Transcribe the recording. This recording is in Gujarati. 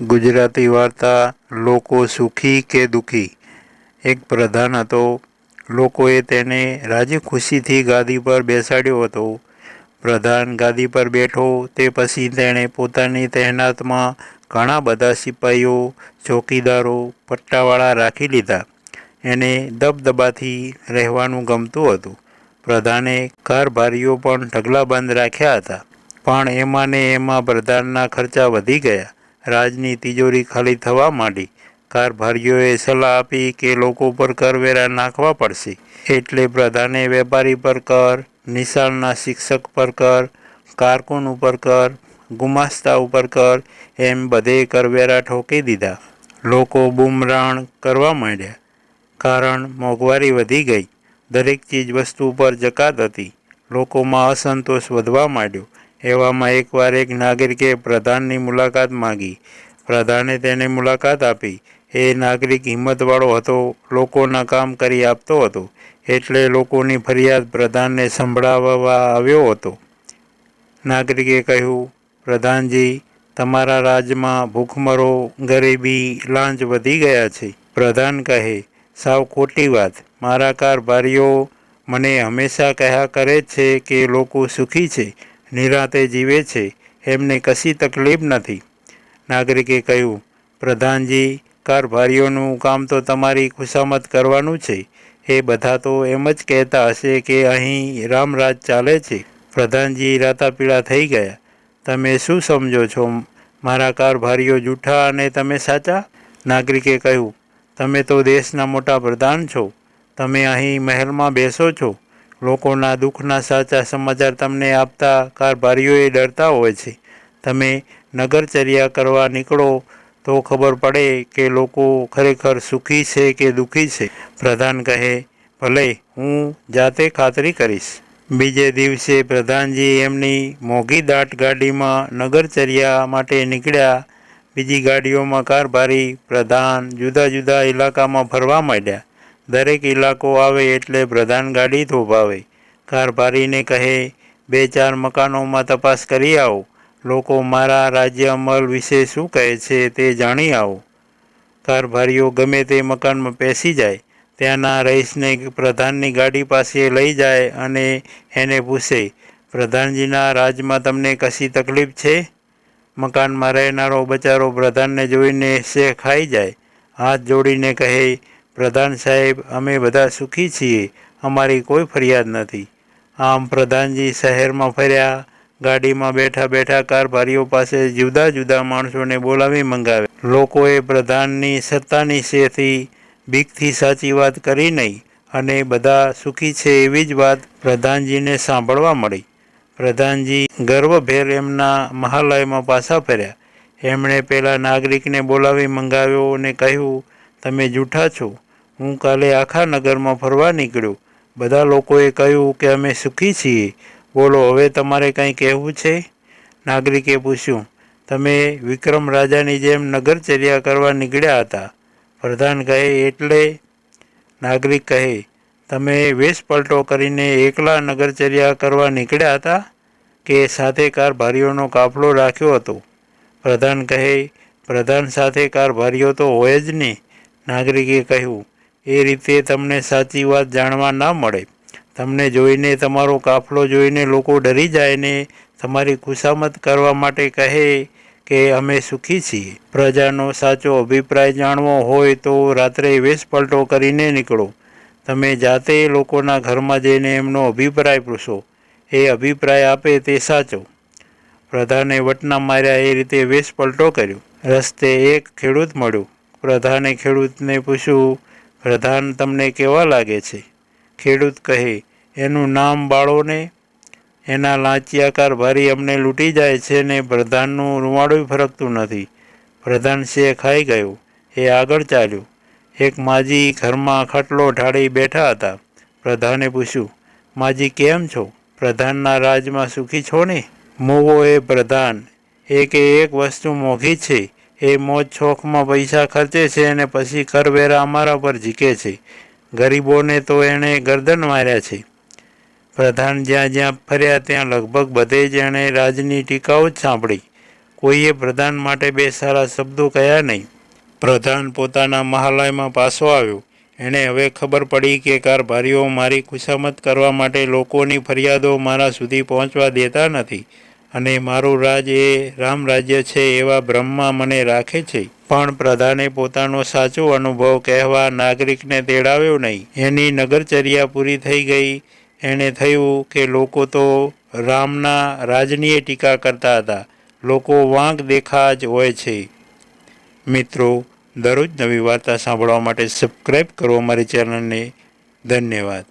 ગુજરાતી વાર્તા લોકો સુખી કે દુઃખી? એક પ્રધાન હતો. લોકોએ તેને રાજી ખુશીથી ગાદી પર બેસાડ્યો હતો. પ્રધાન ગાદી પર બેઠો, તે પછી તેણે પોતાની તહેનાતમાં ઘણા બધા સિપાહીઓ ચોકીદારો, પટ્ટાવાળા રાખી લીધા. એને દબદબાથી રહેવાનું ગમતું હતું. પ્રધાને કારભારીઓ પણ ઢગલાબંધ રાખ્યા હતા. પણ એમાં ને એમાં પ્રધાનના ખર્ચા વધી ગયા. રાજની તિજોરી ખાલી થવા માંડી. કારભારીઓએ સલાહ આપી કે લોકો પર કરવેરા નાખવા પડશે. એટલે પ્રધાને વેપારી પર કર, નિશાળના શિક્ષક પર કર, કારકુન ઉપર કર, ગુમાસ્તા ઉપર કર, એમ બધે કરવેરા ઠોકી દીધા. લોકો બુમરાણ કરવા માંડ્યા. કારણ મોંઘવારી વધી ગઈ. દરેક ચીજ વસ્તુ પર જકાત હતી. લોકોમાં અસંતોષ વધવા માંડ્યો. એવામાં એકવાર એક નાગરિકે પ્રધાનની મુલાકાત માંગી. પ્રધાને તેને મુલાકાત આપી. એ નાગરિક હિંમતવાળો હતો. લોકોના કામ કરી આપતો હતો. એટલે લોકોની ફરિયાદ પ્રધાનને સંભળાવવા આવ્યો હતો. નાગરિકે કહ્યું, પ્રધાનજી, તમારા રાજ્યમાં ભૂખમરો, ગરીબી, લાંચ વધી ગયા છે. પ્રધાન કહે, સાવ ખોટી વાત. મારા કારભારીઓ મને હંમેશા કહ્યા કરે છે કે લોકો સુખી છે. નિરાતે જીવે છે, એમને કશી તકલીફ નથી. નાગરિકે કહ્યું, પ્રધાનજી, કારભારીઓનું કામ તો તમારી ખુશામત કરવાનું છે. એ બધા તો એમ જ કહેતા હશે કે અહીં રામરાજ ચાલે છે. પ્રધાનજી રાતાપીળા થઈ ગયા. તમે શું સમજો છો? મારા કારભારીઓ જૂઠા અને તમે સાચા? નાગરિકે કહ્યું, તમે તો દેશના મોટા પ્રધાન છો. તમે અહીં મહેલમાં બેસો છો. લોકોના દુઃખના સાચા સમાચાર તમને આપતા કારભારીઓએ ડરતા હોય છે. તમે નગરચર્યા કરવા નીકળો તો ખબર પડે કે લોકો ખરેખર સુખી છે કે દુઃખી છે. પ્રધાન કહે, ભલે, હું જાતે ખાતરી કરીશ. બીજે દિવસે પ્રધાનજી એમની મોંઘી દાટ ગાડીમાં નગરચર્યા માટે નીકળ્યા. બીજી ગાડીઓમાં કારભારી પ્રધાન જુદા જુદા ઇલાકામાં ફરવા માંડ્યા. દરેક ઇલાકો આવે એટલે પ્રધાન ગાડી થોભાવે કારભારીને કહે, બે ચાર મકાનોમાં તપાસ કરી આવો. લોકો મારા રાજ્ય અમલ વિશે શું કહે છે તે જાણી આવો. કારભારીઓ ગમે તે મકાનમાં પેસી જાય. ત્યાંના રહીશને પ્રધાનની ગાડી પાસે લઈ જાય અને એને પૂછે, પ્રધાનજીના રાજમાં તમને કશી તકલીફ છે? મકાનમાં રહેનારો બચારો પ્રધાનને જોઈને શે ખાઈ જાય. હાથ જોડીને કહે પ્રધાન સાહેબ, અમે બધા સુખી છીએ. અમારી કોઈ ફરિયાદ નથી. આમ પ્રધાનજી શહેરમાં ફર્યા, ગાડીમાં બેઠા બેઠા કારભારીઓ પાસે જુદા જુદા માણસોને બોલાવી મંગાવે. લોકોએ પ્રધાનની સત્તાની શેથી બીકથી સાચી વાત કરી નહીં અને બધા સુખી છે એવી જ વાત પ્રધાનજીને સાંભળવા મળી. પ્રધાનજી ગર્વભેર એમના મહાલયમાં પાછા ફર્યા. એમણે પેલા નાગરિકને બોલાવી મંગાવ્યો અને કહ્યું, તમે જૂઠા છો. હું કાલે આખા નગરમાં ફરવા નીકળ્યું. બધા લોકોએ કહ્યું કે અમે સુખી છીએ. બોલો, હવે તમારે કંઈ કહેવું છે? નાગરિકે પૂછ્યું, તમે વિક્રમ રાજાની જેમ નગરચર્યા કરવા નીકળ્યા હતા. પ્રધાન કહે, એટલે? નાગરિક કહે, તમે વેશપલટો કરીને એકલા નગરચર્યા કરવા નીકળ્યા હતા કે સાથે કારભારીઓનો કાફલો રાખ્યો હતો? પ્રધાન કહે, પ્રધાન સાથે કારભારીઓ તો હોય જ નહીં નાગરિકે કહ્યું એ રીતે તમને સાચી વાત જાણવા ના મળે. તમને જોઈને, તમારો કાફલો જોઈને લોકો ડરી જાય ને તમારી ખુશામત કરવા માટે કહે કે અમે સુખી છીએ. પ્રજાનો સાચો અભિપ્રાય જાણવો હોય તો રાત્રે વેશ પલટો કરીને નીકળો. તમે જાતે લોકોના ઘરમાં જઈને એમનો અભિપ્રાય પૂછો. એ અભિપ્રાય આપે તે સાચો. પ્રધાને વટના માર્યા એ રીતે વેશ પલટો કર્યો. રસ્તે એક ખેડૂત મળ્યો. પ્રધાને ખેડૂતને પૂછ્યું પ્રધાન તમને કેવા લાગે છે? ખેડૂત કહે, એનું નામ બાળોને એના લાંચિયાકાર ભારી અમને લૂંટી જાય છે ને પ્રધાનનું રૂવાડું ફરકતું નથી. પ્રધાન શે ખાઈ ગયો. એ આગળ ચાલ્યું. એક માજી ઘરમાં ખટલો ઢાળી બેઠા હતા. પ્રધાને પૂછ્યું, માજી કેમ છો? પ્રધાનના રાજમાં સુખી છો ને? મોવો એ પ્રધાન. એક એક વસ્તુ મોઘી છે. એ મોજ શોખમાં પૈસા ખર્ચે છે અને પછી કરવેરા અમારા પર ઝીકે છે. ગરીબોને તો એણે ગરદન માર્યા છે. પ્રધાન જ્યાં જ્યાં ફર્યા ત્યાં લગભગ બધે જ એણે રાજની ટીકાઓ જ સાંભળી. કોઈએ પ્રધાન માટે બે સારા શબ્દો કહ્યા નહીં. પ્રધાન પોતાના મહાલયમાં પાછો આવ્યો. એણે હવે ખબર પડી કે કારભારીઓ મારી ખુશામત કરવા માટે લોકોની ફરિયાદો મારા સુધી પહોંચવા દેતા નથી. અને મારું રાજ એ રામ રાજ્ય છે એવા બ્રહ્મા મને રાખે છે. પણ પ્રધાને પોતાનો સાચો અનુભવ કહેવા નાગરિકને તેડાવ્યો નહીં. એની નગરચર્યા પૂરી થઈ ગઈ. એણે થયું કે લોકો તો રામના રાજનીય ટીકા કરતા હતા. લોકો વાંક દેખા જ હોય છે. મિત્રો, દરરોજ નવી વાર્તા સાંભળવા માટે સબસ્ક્રાઈબ કરો અમારી ચેનલને ધન્યવાદ.